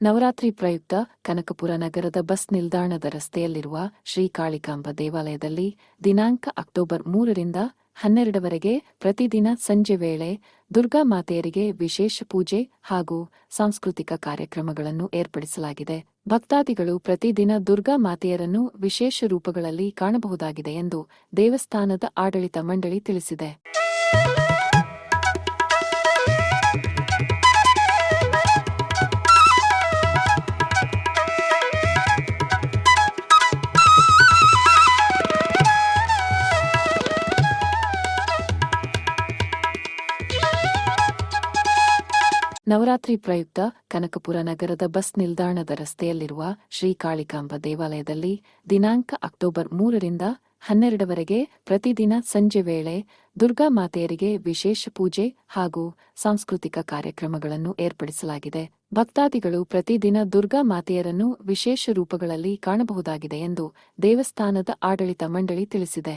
ನವರಾತ್ರಿ ಪ್ರಯುಕ್ತ ಕನಕಪುರ ನಗರದ ಬಸ್ ನಿಲ್ದಾಣದ ರಸ್ತೆಯಲ್ಲಿರುವ ಶ್ರೀ ಕಾಳಿಕಾಂಬ ದೇವಾಲಯದಲ್ಲಿ ದಿನಾಂಕ ಅಕ್ಟೋಬರ್ ಮೂರರಿಂದ ಹನ್ನೆರಡವರೆಗೆ ಪ್ರತಿದಿನ ಸಂಜೆ ವೇಳೆ ದುರ್ಗಾ ಮಾತೆಯರಿಗೆ ವಿಶೇಷ ಪೂಜೆ ಹಾಗೂ ಸಾಂಸ್ಕೃತಿಕ ಕಾರ್ಯಕ್ರಮಗಳನ್ನು ಏರ್ಪಡಿಸಲಾಗಿದೆ. ಭಕ್ತಾದಿಗಳು ಪ್ರತಿದಿನ ದುರ್ಗಾ ಮಾತೆಯರನ್ನು ವಿಶೇಷ ರೂಪಗಳಲ್ಲಿ ಕಾಣಬಹುದಾಗಿದೆ ಎಂದು ದೇವಸ್ಥಾನದ ಆಡಳಿತ ಮಂಡಳಿ ತಿಳಿಸಿದೆ. ನವರಾತ್ರಿ ಪ್ರಯುಕ್ತ ಕನಕಪುರ ನಗರದ ಬಸ್ ನಿಲ್ದಾಣದ ರಸ್ತೆಯಲ್ಲಿರುವ ಶ್ರೀ ಕಾಳಿಕಾಂಬ ದೇವಾಲಯದಲ್ಲಿ ದಿನಾಂಕ ಅಕ್ಟೋಬರ್ ಮೂರರಿಂದ ಹನ್ನೆರಡವರೆಗೆ ಪ್ರತಿದಿನ ಸಂಜೆ ವೇಳೆ ದುರ್ಗಾ ಮಾತೆಯರಿಗೆ ವಿಶೇಷ ಪೂಜೆ ಹಾಗೂ ಸಾಂಸ್ಕೃತಿಕ ಕಾರ್ಯಕ್ರಮಗಳನ್ನು ಏರ್ಪಡಿಸಲಾಗಿದೆ. ಭಕ್ತಾದಿಗಳು ಪ್ರತಿದಿನ ದುರ್ಗಾ ಮಾತೆಯರನ್ನು ವಿಶೇಷ ರೂಪಗಳಲ್ಲಿ ಕಾಣಬಹುದಾಗಿದೆ ಎಂದು ದೇವಸ್ಥಾನದ ಆಡಳಿತ ಮಂಡಳಿ ತಿಳಿಸಿದೆ.